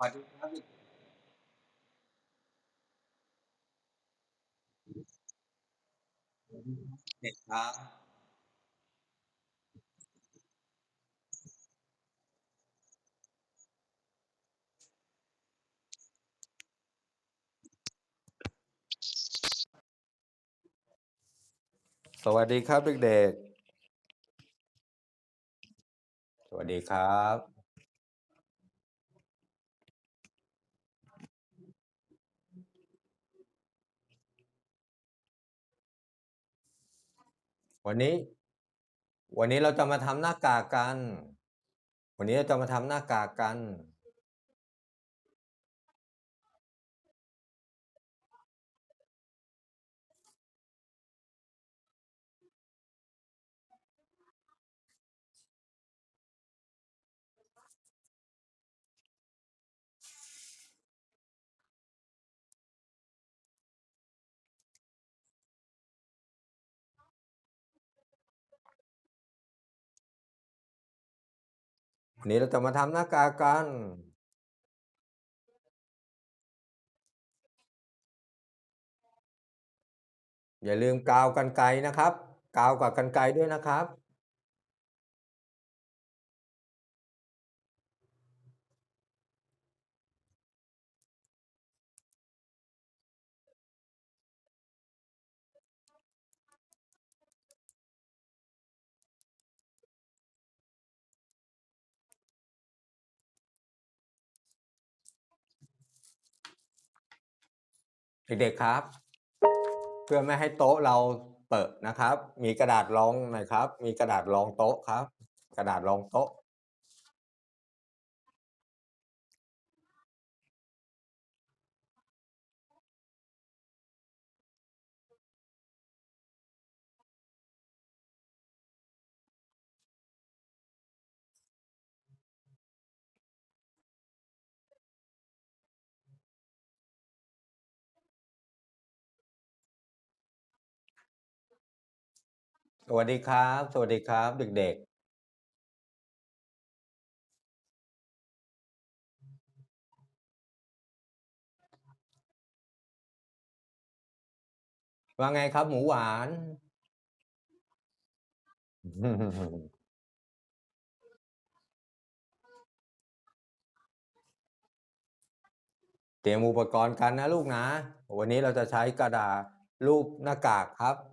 วัสดีครับเด็กครับสวัสดีครับเด็กๆ สวัสดีครับ วันนี้ วันนี้เราจะมาทำหน้ากากกัน วันนี้เราจะมาทำหน้ากากกัน วันนี้เราจะมาทำหน้ากากกัน อย่าลืมกาวกันไกลนะครับ กาวกับกันไกลด้วยนะครับ เด็กๆครับ เพื่อไม่ให้โต๊ะเราเปิดนะครับ มีกระดาษรองหน่อยครับ มีกระดาษรองโต๊ะครับ กระดาษรองโต๊ะ สวัสดีครับ สวัสดีครับ เด็ก ๆ ว่าไงครับ หมูหวาน เตรียมอุปกรณ์กันนะลูกนะ วันนี้เราจะใช้กระดาษรูปหน้ากากครับ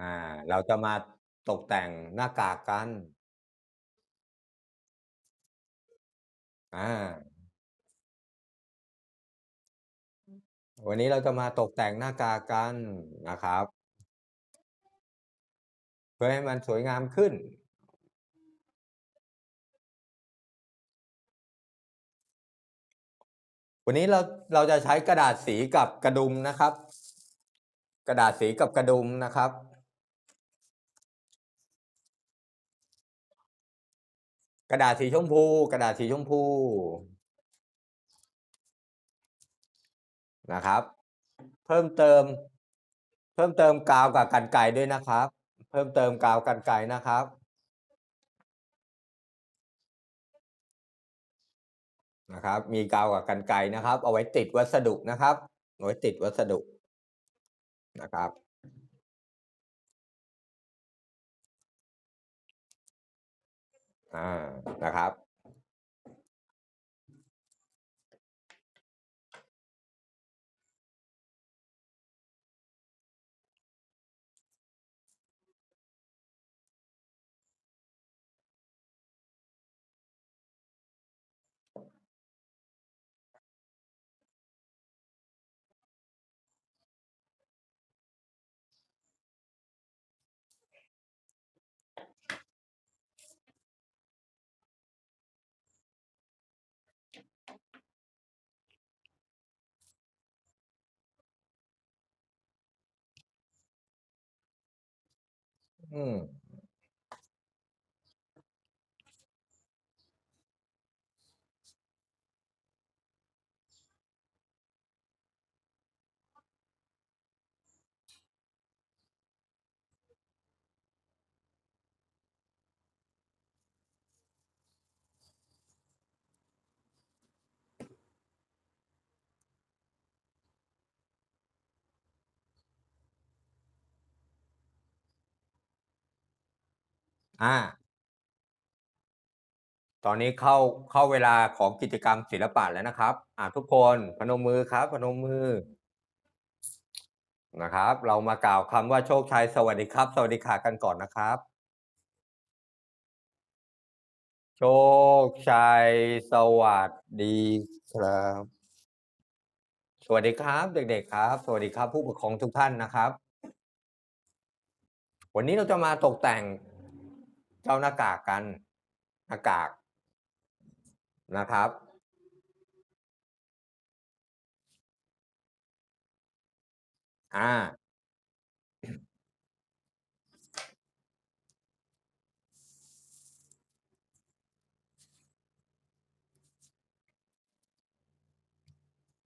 อ่า เราจะมาตกแต่งหน้ากากกัน อา วันนี้เราจะมาตกแต่งหน้ากากกันนะครับ เพื่อให้มันสวยงามขึ้น วันนี้เราเราจะใช้กระดาษสีกับกระดุมนะครับ กระดาษสีกับกระดุมนะครับ กระดาษสีชมพู กระดาษสีชมพู นะครับ เพิ่มเติม เพิ่มเติมกาวกับกันไกรด้วยนะครับ เพิ่มเติมกาวกันไกรนะครับนะครับ มีกาวกับกันไกรนะครับ เอาไว้ติดวัสดุนะครับ เอาไว้ติดวัสดุนะครับ นะครับ อื อ่าตอนนี้เข้า เข้าเวลาของกิจกรรมศิลปะแล้วนะครับ อ่าทุกคนพนมมือครับ พนมมือนะครับ เรามากล่าวคำว่าโชคชัยสวัสดีครับ สวัสดีค่ะกันก่อนนะครับ โชคชัยสวัสดีครับ สวัสดีครับ เด็กๆครับ สวัสดีครับผู้ปกครองทุกท่านนะครับ วันนี้เราจะมาตกแต่ง เจ้าหน้ากากกันหน้ากากนะครับ อ่า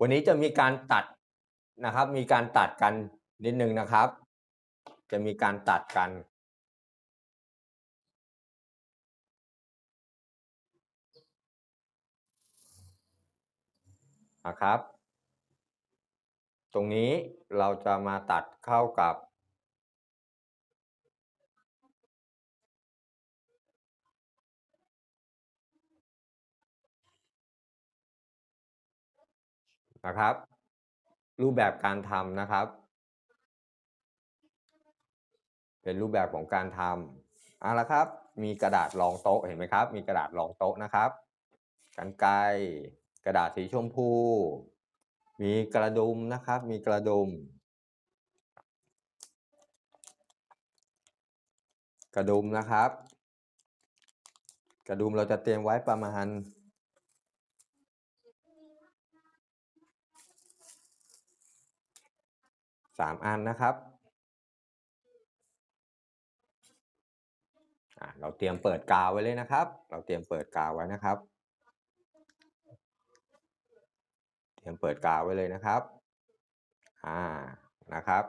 วันนี้จะมีการตัดนะครับ มีการตัดกันนิดนึงนะครับ จะมีการตัดกัน นะครับ ตรงนี้เราจะมาตัดเข้ากับ นะครับ รูปแบบการทำนะครับ เป็นรูปแบบของการทำเอาละครับ มีกระดาษรองโต๊ะเห็นไหมครับ มีกระดาษรองโต๊ะนะครับกรรไกร กระดาษสีชมพู มีกระดุมนะครับ มีกระดุม กระดุมนะครับ กระดุมเราจะเตรียมไว้ประมาณสามอันนะครับเราเตรียมเปิดกาวไว้เลยนะครับ เราเตรียมเปิดกาวไว้นะครับ เตรี ยมเปิดกาวไว้เลยนะครับ อ่า นะครับ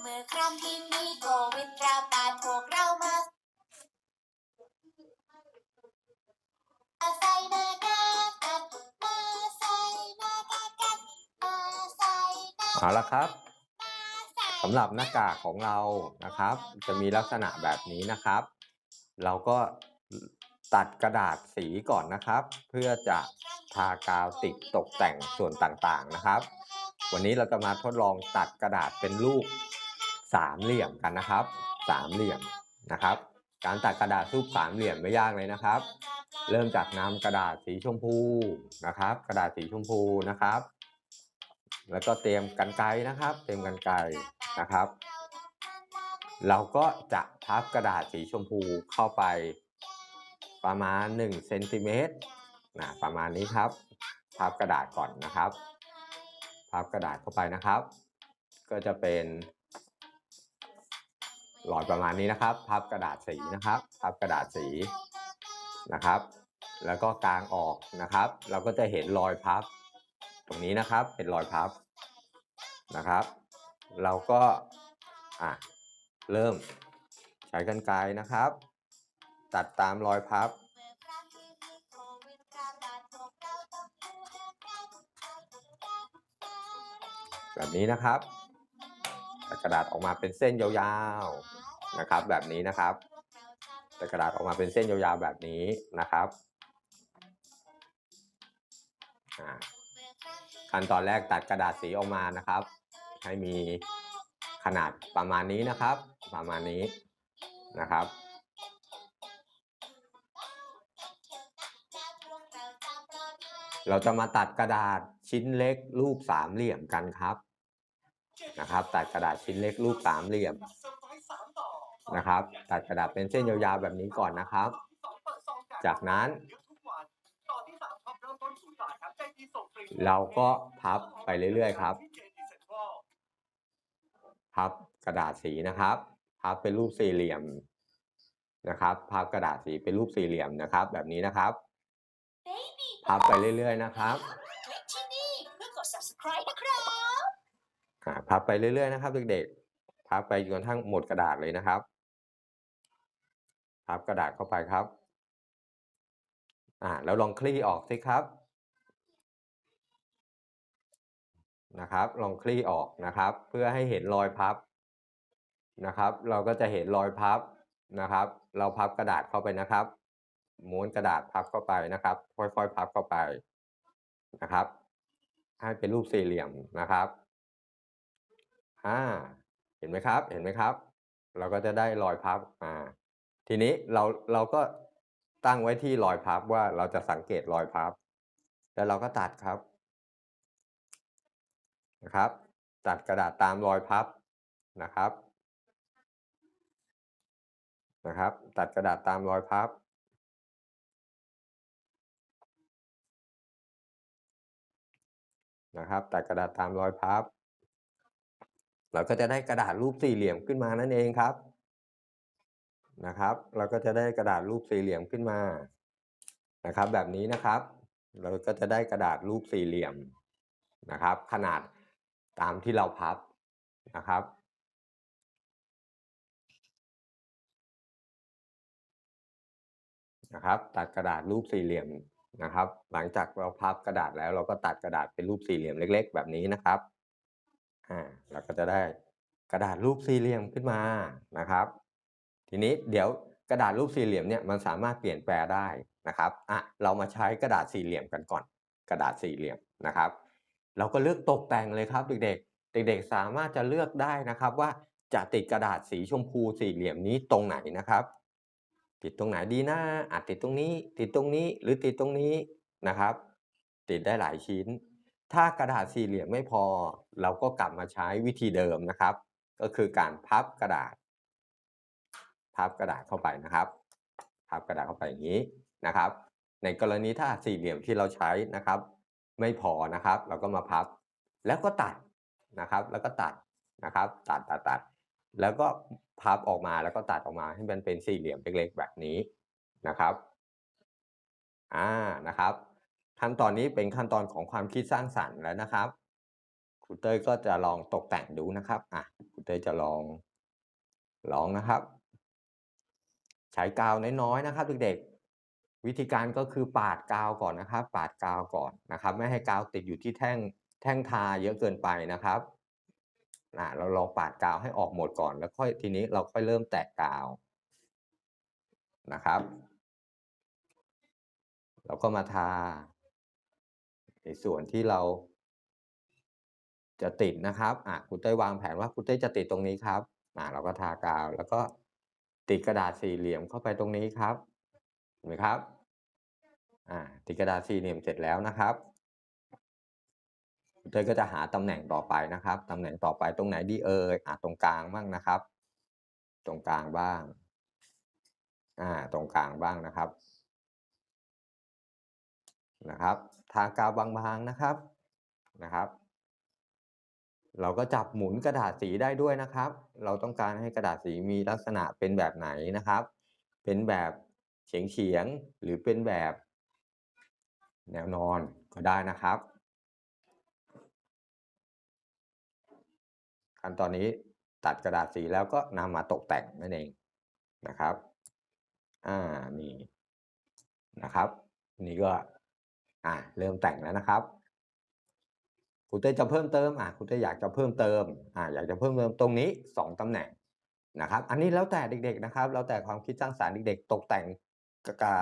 เมื่อครั้งที่มีโควิดระบาดพวกเรามาใส่หน้ากากกันมาใส่หน้ากากกันมาใส่หน้าเอาละครับมาใสำหรับหน้ากากของเรานะครับ จะมีลักษณะแบบนี้นะครับ เราก็ตัดกระดาษสีก่อนนะครับ เพื่อจะทากาวติดตกแต่งส่วนต่างๆนะครับ วันนี้เราจะมาทดลองตัดกระดาษเป็นรูปสามเหลี่ยมกันนะครับสามเหลี่ยมนะครับ การตัดกระดาษรูปสามเหลี่ยมไม่ยากเลยนะครับ เริ่มจากนำกระดาษสีชมพูนะครับ กระดาษสีชมพูนะครับ แล้วก็เตรียมกันไกนะครับ เตรียมกันไกนะครับ เราก็จะพับกระดาษสีชมพูเข้าไปประมาณ1เซนติเมตรนะประมาณนี้ครับ พับกระดาษก่อนนะครับ พับกระดาษเข้าไปนะครับ ก็จะเป็นหลอดประมาณนี้นะครับ พับกระดาษสีนะครับ พับกระดาษสีนะครับ แล้วก็กางออกนะครับ เราก็จะเห็นรอยพับ ตรงนี้นะครับเป็นรอยพับนะครับ เราก็อะเริ่มใช้กรรไกรนะครับ ตัดตามรอยพับแลกันใส่หน้ากากแบบนี้นะครับตัดกระดาษออกมาเป็นเส้นยาวๆนะครับ แบบนี้นะครับตัดกระดาษออกมาเป็นเส้นยาวๆแบบนี้นะครับอ่า ขั้นตอนแรกตัดกระดาษสีออกมานะครับ ให้มีขนาดประมาณนี้นะครับ ประมาณนี้นะครับ เราจะมาตัดกระดาษชิ้นเล็กรูปสามเหลี่ยมกันครับนะครับ ตัดกระดาษชิ้นเล็กรูปสามเหลี่ยมนะครับ ตัดกระดาษเป็นเส้นยาวๆแบบนี้ก่อนนะครับ จากนั้น เราก็พับไปเรื่อยๆครับ พับกระดาษสีนะครับ พับเป็นรูปสี่เหลี่ยมนะครับ พับกระดาษสีเป็นรูปสี่เหลี่ยมนะครับ แบบนี้นะครับ พับไปเรื่อยๆนะครับพับอ่าพับไปเรื่อยๆนะครับเด็กๆ พับไปจนกระทั่งหมดกระดาษเลยนะครับ พับกระดาษเข้าไปครับ อ่าแล้วลองคลี่ออกสิครับ นะครับ ลองคลี่ออกนะครับ เพื่อให้เห็นรอยพับนะครับ เราก็จะเห็นรอยพับนะครับ เราพับกระดาษเข้าไปนะครับ ม้วนกระดาษพับเข้าไปนะครับ ค่อยๆ พับเข้าไปนะครับ ให้เป็นรูปสี่เหลี่ยมนะครับอ่าเห็นไหมครับ เห็นไหมครับ เราก็จะได้รอยพับมา ทีนี้เราเราก็ตั้งไว้ที่รอยพับว่าเราจะสังเกตรอยพับ แล้วเราก็ตัดครับ นะครับ ตัดกระดาษตามรอยพับนะครับนะครับ ตัดกระดาษตามรอยพับนะครับ ตัดกระดาษตามรอยพับ เราก็จะได้กระดาษรูปสี่เหลี่ยมขึ้นมานั่นเองครับนะครับ เราก็จะได้กระดาษรูปสี่เหลี่ยมขึ้นมานะครับ แบบนี้นะครับ เราก็จะได้กระดาษรูปสี่เหลี่ยมนะครับ ขนาด ตามที่เราพับนะครับ นะครับ ตัดกระดาษรูปสี่เหลี่ยมนะครับ หลังจากเราพับกระดาษแล้วเราก็ตัดกระดาษเป็นรูปสี่เหลี่ยมเล็ก ๆ แบบนี้นะครับอ่าเราก็จะได้กระดาษรูปสี่เหลี่ยมขึ้นมานะครับ ทีนี้เดี๋ยวกระดาษรูปสี่เหลี่ยมเนี่ยมันสามารถเปลี่ยนแปลได้นะครับอะเรามาใช้กระดาษสี่เหลี่ยมกันก่อน กระดาษสี่เหลี่ยมนะครับ เราก็เลือกตกแต่งเลยครับเด็กๆ เด็กๆ สามารถจะเลือกได้นะครับ ว่าจะติดกระดาษสีชมพูสี่เหลี่ยมนี้ตรงไหนนะครับ ติดตรงไหนดีนะอาจติดตรงนี้ ติดตรงนี้หรือติดตรงนี้นะครับ ติดได้หลายชิ้น ถ้ากระดาษสี่เหลี่ยมไม่พอ เราก็กลับมาใช้วิธีเดิมนะครับ ก็คือการพับกระดาษ พับกระดาษเข้าไปนะครับ พับกระดาษเข้าไปอย่างนี้นะครับ ในกรณีถ้าสี่เหลี่ยมที่เราใช้นะครับ ไม่พอนะครับ เราก็มาพับ แล้วก็ตัดนะครับ แล้วก็ตัดนะครับ ตัดตัดตัดแล้วก็พับออกมาแล้วก็ตัดออกมาให้มันเป็นสี่เหลี่ยมเล็กๆแบบนี้นะครับอ่านะครับ ขั้นตอนนี้เป็นขั้นตอนของความคิดสร้างสรรค์แล้วนะครับครูเต้ยก็จะลองตกแต่งดูนะครับอะครูเต้ยจะลองลองนะครับ ใช้กาวน้อยๆนะครับเด็กๆ วิธีการก็คือปาดกาวก่อนนะครับ ปาดกาวก่อนนะครับ ไม่ให้กาวติดอยู่ที่แท่งแท่งทาเยอะเกินไปนะครับเราลองปาดกาวให้ออกหมดก่อน แล้วค่อยทีนี้เราค่อยเริ่มแตะกาวนะครับ เราก็มาทา ในส่วนที่เรา จะติดนะครับอะคุณเต้ยวางแผนว่าคุณเต้จะติดตรงนี้ครับอ่าเราก็ทากาวแล้วก็ติดกระดาษสี่เหลี่ยมเข้าไปตรงนี้ครับเห็นไหมครับ อ่าติกระดาษสี่เหลี่ยมเสร็จแล้วนะครับเต้ยก็จะหาตำแหน่งต่อไปนะครับตำแหน่งต่อไปตรงไหนดีเอ่ยอ่าตรงกลางบ้างนะครับ ตรงกลางบ้างอ่าตรงกลางบ้างนะครับนะครับทากาวบางๆนะครับนะครับ เราก็จับหมุนกระดาษสีได้ด้วยนะครับ เราต้องการให้กระดาษสีมีลักษณะเป็นแบบไหนนะครับ เป็นแบบเฉียงเฉียงหรือเป็นแบบ แนวนอนก็ได้นะครับ ขั้นตอนนี้ตัดกระดาษสีแล้วก็นำมาตกแต่งนั่นเองนะครับ อ่า นี่นะครับ นี่ก็ อ่า เริ่มแต่งแล้วนะครับครูเต้จะเพิ่มเติม อ่าครูเต้อยากจะเพิ่มเติม อ่า อยากจะเพิ่มเติมตรงนี้สองตำแหน่งนะครับ อันนี้แล้วแต่เด็ก ๆ นะครับ แล้วแต่ความคิดสร้างสรรค์เด็กๆ ตกแต่งกกา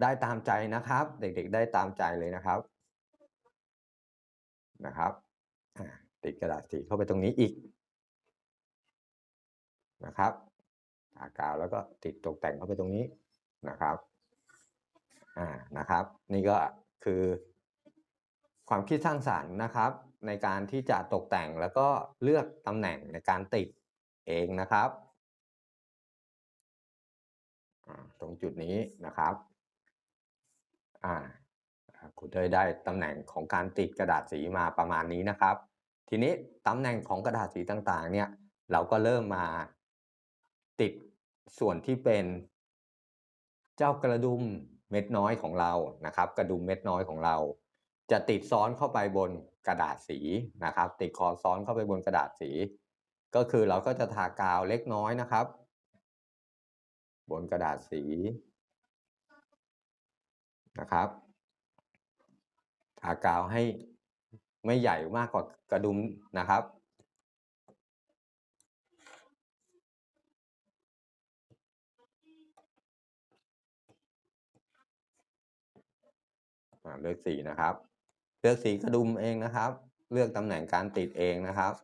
ได้ตามใจนะครับ เด็กๆ ได้ตามใจเลยนะครับนะครับติดกระดาษสีเข้าไปตรงนี้อีกนะครับทากาวแล้วก็ติดตกแต่งเข้าไปตรงนี้นะครับอ่านะครับ นี่ก็คือความคิดสร้างสรรค์นะครับ ในการที่จะตกแต่งแล้วก็เลือกตำแหน่งในการติดเองนะครับตรงจุดนี้นะครับ อ่าคุณเตยได้ตำแหน่งของการติดกระดาษสีมาประมาณนี้นะครับ ทีนี้ตำแหน่งของกระดาษสีต่างๆ เนี่ย เราก็เริ่มมาติดส่วนที่เป็น เจ้ากระดุมเม็ดน้อยของเรานะครับ กระดุมเม็ดน้อยของเรา จะติดซ้อนเข้าไปบนกระดาษสีนะครับ ติดคอซ้อนเข้าไปบนกระดาษสี ก็คือเราก็จะทากาวเล็กน้อยนะครับ บนกระดาษสี นะครับทากาวให้ไม่ใหญ่มากกว่ากระดุมนะครับ เลือกสีนะครับ เลือกสีกระดุมเองนะครับ เลือกตำแหน่งการติดเองนะครับ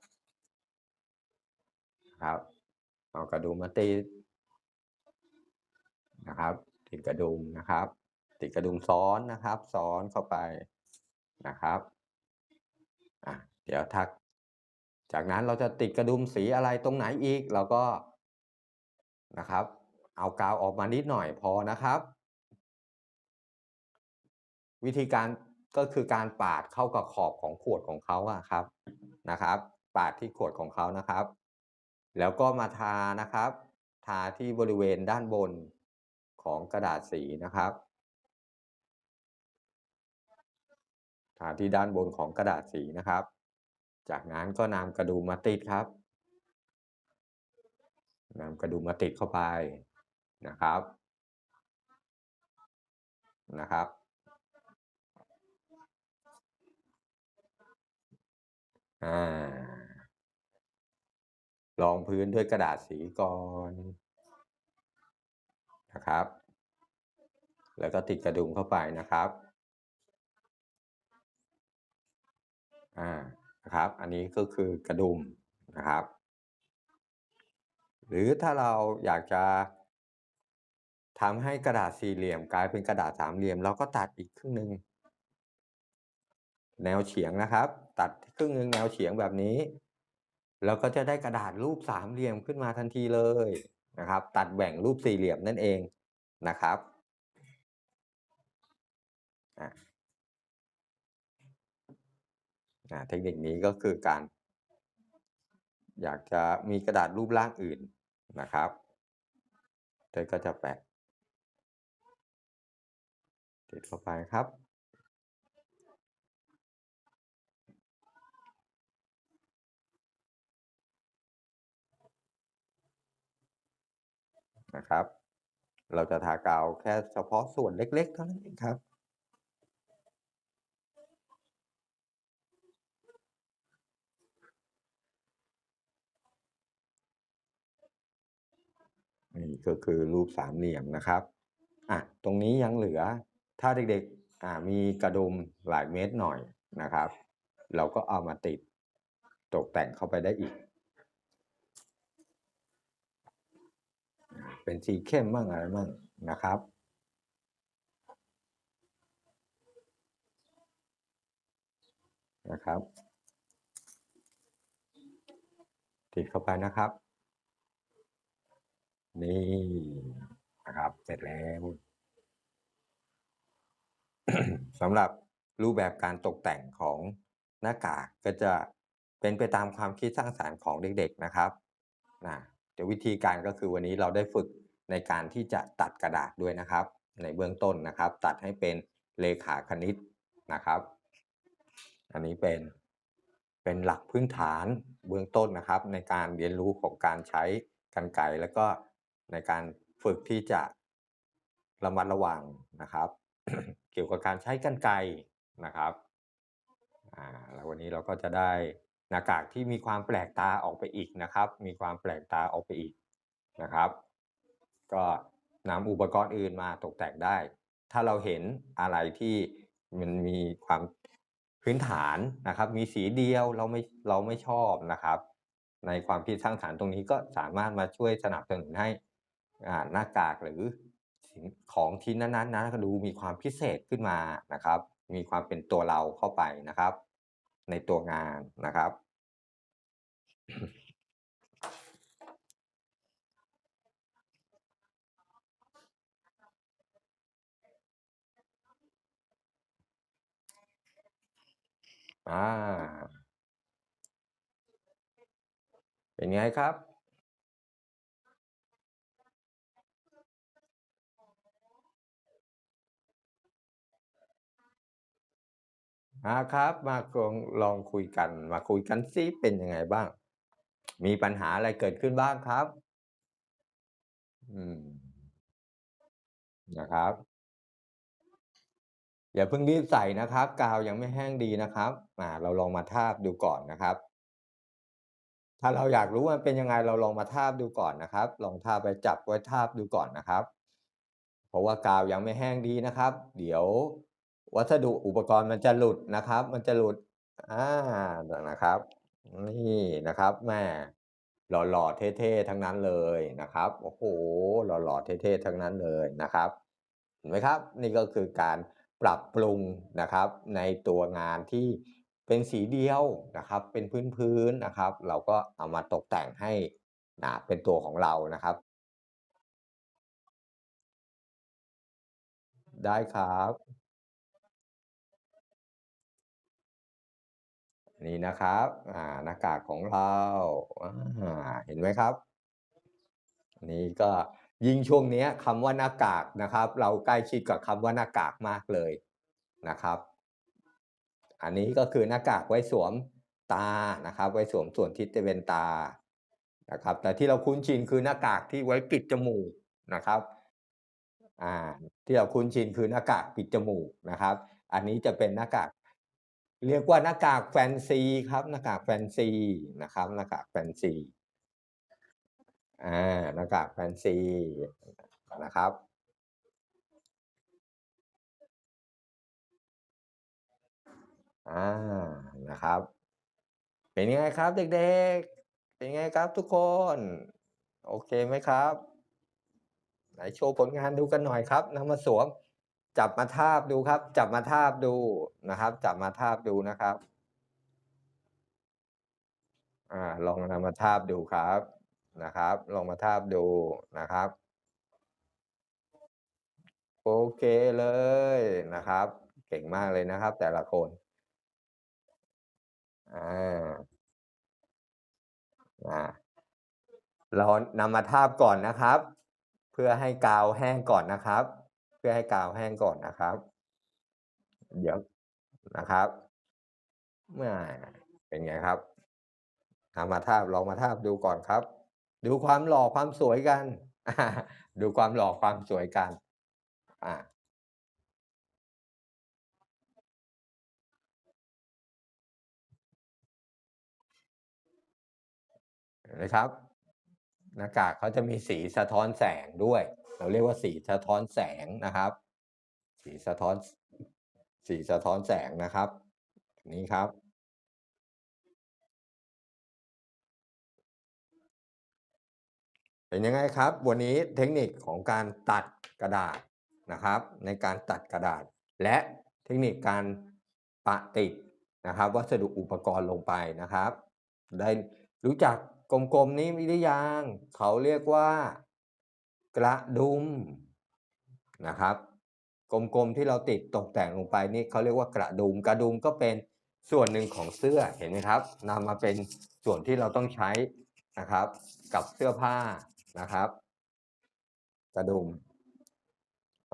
ครับเอากระดุมมาติดนะครับติดกระดุมนะครับ ติดกระดุมซ้อนนะครับ ซ้อนเข้าไปนะครับอะเดี๋ยวทัก จากนั้นเราจะติดกระดุมสีอะไรตรงไหนอีกเราก็นะครับ เอากาวออกมานิดหน่อยพอนะครับ วิธีการก็คือการปาดเข้ากับขอบของขวดของเขาอะครับนะครับ ปาดที่ขวดของเขานะครับ แล้วก็มาทานะครับ ทาที่บริเวณด้านบนของกระดาษสีนะครับ ทาที่ด้านบนของกระดาษสีนะครับ จากนั้นก็นำกระดุมมาติดครับนำกระดุมมาติดเข้าไปนะครับนะครับอ่ารองพื้นด้วยกระดาษสีก่อนนะครับ แล้วก็ติดกระดุมเข้าไปนะครับ อ่านะครับ อันนี้ก็คือกระดุมนะครับ หรือถ้าเราอยากจะทำให้กระดาษสี่เหลี่ยมกลายเป็นกระดาษสามเหลี่ยมเราก็ตัดอีกครึ่งหนึ่งแนวเฉียงนะครับ ตัดครึ่งหนึ่งแนวเฉียงแบบนี้แล้วก็จะได้กระดาษรูปสามเหลี่ยมขึ้นมาทันทีเลยนะครับ ตัดแบ่งรูปสี่เหลี่ยมนั่นเองนะครับอะอะ เทคนิคนี้ก็คือการ อยากจะมีกระดาษรูปร่างอื่นนะครับเธอก็จะแปะติดเข้าไปครับนะครับ เราจะทากาวแค่เฉพาะส่วนเล็กๆเท่านั้นเองครับ นี่ก็คือรูปสามเหลี่ยมนะครับอะตรงนี้ยังเหลือถ้าเด็กๆอ่ามีกระดุมหลายเมตรหน่อยนะครับ เราก็เอามาติดตกแต่งเข้าไปได้อีก เป็นสีเข้มบ้างอะไรบ้างนะครับนะครับติดเข้าไปนะครับ นี่นะครับ เสร็จแล้วสำหรับรูปแบบการตกแต่งของหน้ากากก็จะเป็นไปตามความคิดสร้างสรรค์ของเด็กๆนะครับนะแต่วิธีการก็คือวันนี้เราได้ฝึกในการที่จะตัดกระดาษด้วยนะครับ ในเบื้องต้นนะครับ ตัดให้เป็นเลขาคณิตนะครับ อันนี้เป็นเป็นหลักพื้นฐานเบื้องต้นนะครับ ในการเรียนรู้ของการใช้กรรไกรแล้วก็ ในการฝึกที่จะระมัดระวังนะครับ เกี่ยวกับการใช้กรรไกนะครับอ่าแล้ววันนี้เราก็จะได้หน้ากากที่มีความแปลกตาออกไปอีกนะครับ มีความแปลกตาออกไปอีกนะครับ ก็นำอุปกรณ์อื่นมาตกแต่งได้ ถ้าเราเห็นอะไรที่มันมีความพื้นฐานนะครับ มีสีเดียวเราไม่เราไม่ชอบนะครับ ในความคิดสร้างสรรค์ตรงนี้ก็สามารถมาช่วยสนับสนุนให้ หน้ากากหรือของชิ้นนั้นๆนะดูมีความพิเศษขึ้นมานะครับ มีความเป็นตัวเราเข้าไปนะครับ ในตัวงานนะครับ อ่า เป็นไงครับ อาครับ มากงลองคุยกัน มาคุยกันซิเป็นยังไงบ้าง มีปัญหาอะไรเกิดขึ้นบ้างครับ?อืม นะครับ อย่าเพิ่งรีบใส่นะครับ กาวยังไม่แห้งดีนะครับอ่าเราลองมาทาบดูก่อนนะครับ ถ้าเราอยากรู้ว่ามันเป็นยังไงเราลองมาทาบดูก่อนนะครับ ลองทาบไว้จับไว้ทาบดูก่อนนะครับ เพราะว่ากาวยังไม่แห้งดีนะครับ เดี๋ยว วัสดุอุปกรณ์มันจะหลุดนะครับ มันจะหลุด อ่านะครับ นี่นะครับแม่หล่อๆเท่ๆทั้งนั้นเลยนะครับ โอ้โฮหล่อๆเท่ๆทั้งนั้นเลยนะครับเห็นไหมครับ นี่ก็คือการปรับปรุงนะครับ ในตัวงานที่เป็นสีเดียวนะครับ เป็นพื้นๆนะครับ เราก็เอามาตกแต่งให้อ่าเป็นตัวของเรานะครับ ได้ครับ นี่นะครับอ่าหน้ากากของเราอาเห็นไหมครับ?นี่ก็ยิ่งช่วงนี้คำว่าหน้ากากนะครับ เราใกล้ชิดกับคำว่าหน้ากากมากเลยนะครับ อันนี้ก็คือหน้ากากไว้สวมตานะครับ ไว้สวมส่วนที่จะเป็นตานะครับ แต่ที่เราคุ้นชินคือหน้ากากที่ไว้ปิดจมูกนะครับอ่าที่เราคุ้นชินคือหน้ากากปิดจมูกนะครับ อันนี้จะเป็นหน้ากาก เรียกว่าหน้ากากแฟนซีครับ หน้ากากแฟนซีนะครับหน้ากากแฟนซีอ่าหน้ากากแฟนซีนะครับอ่านะครับ เป็นยังไงครับ เด็กๆ เป็นไงครับทุกคน โอเคไหมครับ?ไหนโชว์ผลงานดูกันหน่อยครับนำมาสวม จับมาทาบดูครับ จับมาทาบดูนะครับ จับมาทาบดูนะครับอาลองนำมาทาบดูครับนะครับ ลองมาทาบดูนะครับ โอเคเลยนะครับ เก่งมากเลยนะครับ แต่ละคนอาอาเรานำมาทาบก่อนนะครับ เพื่อให้กาวแห้งก่อนนะครับ พื่อให้กาวแห้งก่อนนะครับ เดี๋ยวนะครับแม่เป็นไงครับ?นำมาทาบลองมาทาบดูก่อนครับ ดูความหล่อความสวยกัน ดูความหล่อความสวยกันอาเห็นไหมครับ หน้ากากเขาจะมีสีสะท้อนแสงด้วย เราเรียกว่าสีสะท้อนแสงนะครับ สีสะท้อนสีสะท้อนแสงนะครับ นี้ครับ เป็นยังไงครับ วันนี้เทคนิคของการตัดกระดาษนะครับ ในการตัดกระดาษ และเทคนิคการปะติดนะครับวัสดุอุปกรณ์ลงไปนะครับ ได้รู้จักกลมๆนี้หรือยัง?เขาเรียกว่า กระดุมนะครับ กลมๆที่เราติดตกแต่งลงไปนี่เขาเรียกว่ากระดุมกระดุมก็เป็นส่วนหนึ่งของเสื้อเห็นไหมครับนำมาเป็นส่วนที่เราต้องใช้นะครับ กับเสื้อผ้านะครับ กระดุม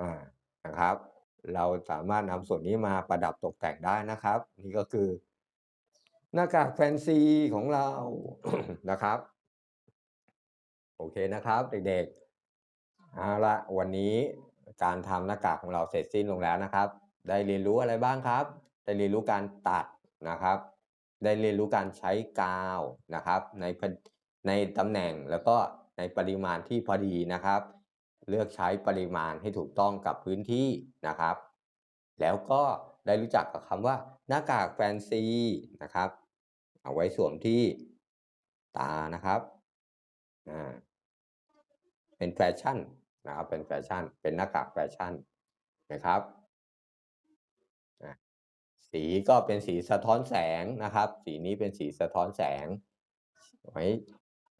อานะครับ เราสามารถนำส่วนนี้มาประดับตกแต่งได้นะครับ นี่ก็คือ หน้ากากแฟนซีของเรานะครับ โอเคนะครับ เด็กๆ เอาละวันนี้การทำหน้ากากของเราเสร็จสิ้นลงแล้วนะครับ ได้เรียนรู้อะไรบ้างครับ?ได้เรียนรู้การตัดนะครับ ได้เรียนรู้การใช้กาวนะครับ ในในตำแหน่งแล้วก็ในปริมาณที่พอดีนะครับ เลือกใช้ปริมาณให้ถูกต้องกับพื้นที่นะครับ แล้วก็ได้รู้จักกับคำว่า หน้ากากแฟนซีนะครับ เอาไว้สวมที่ตานะครับ อ่า เป็นแฟชั่น นะครับเป็นแฟชั่น เป็นหน้ากากแฟชั่นนะครับสีก็เป็นสีสะท้อนแสงนะครับ สีนี้เป็นสีสะท้อนแสงไว้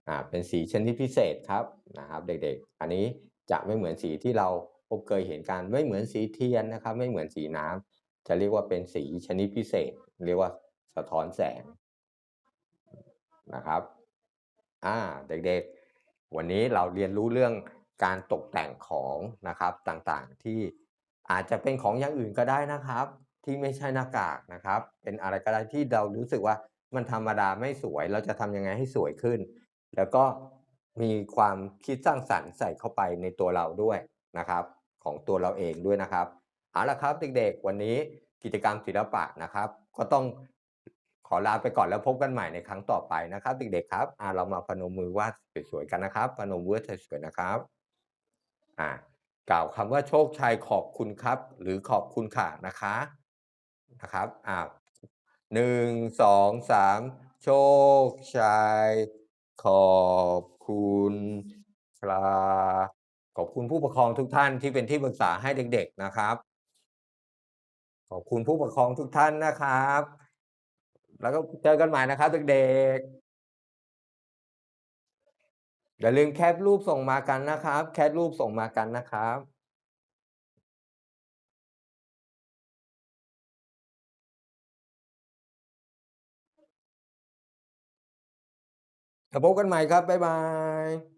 อ่าเป็นสีชนิดพิเศษครับนะครับ เด็กๆ อันนี้จะไม่เหมือนสีที่เราพบเคยเห็นกันไม่เหมือนสีเทียนนะครับ ไม่เหมือนสีน้ำจะเรียกว่าเป็นสีชนิดพิเศษ เรียกว่าสะท้อนแสงนะครับอาเด็กๆ วันนี้เราเรียนรู้เรื่อง การตกแต่งของนะครับต่างๆ ที่อาจจะเป็นของอย่างอื่นก็ได้นะครับ ที่ไม่ใช่หน้ากากนะครับ เป็นอะไรก็ได้ที่เรารู้สึกว่ามันธรรมดาไม่สวย เราจะทำยังไงให้สวยขึ้น แล้วก็มีความคิดสร้างสรรค์ใส่เข้าไปในตัวเราด้วยนะครับ ของตัวเราเองด้วยนะครับเอาละครับเด็กๆ วันนี้กิจกรรมศิลปะนะครับ ก็ต้องขอลาไปก่อนแล้วพบกันใหม่ในครั้งต่อไปนะครับ เด็กๆครับเรามาพนมมือวาดสวยๆกันนะครับพนมมือสวยๆนะครับ อ่ากล่าวคำว่าโชคชัยขอบคุณครับ หรือขอบคุณค่ะนะคะนะครับอ่าหนึ่งสองสามโชคชัยขอบคุณครับขอบคุณผู้ปกครองทุกท่านที่เป็นที่ปรึกษาให้เด็ก ๆนะครับ ขอบคุณผู้ปกครองทุกท่านนะครับ แล้วก็เจอกันใหม่นะครับเด็กๆ อย่าลืมแคปรูปส่งมากันนะครับ แคปรูปส่งมากันนะครับแล้วพบกันใหม่ครับ บ๊ายบาย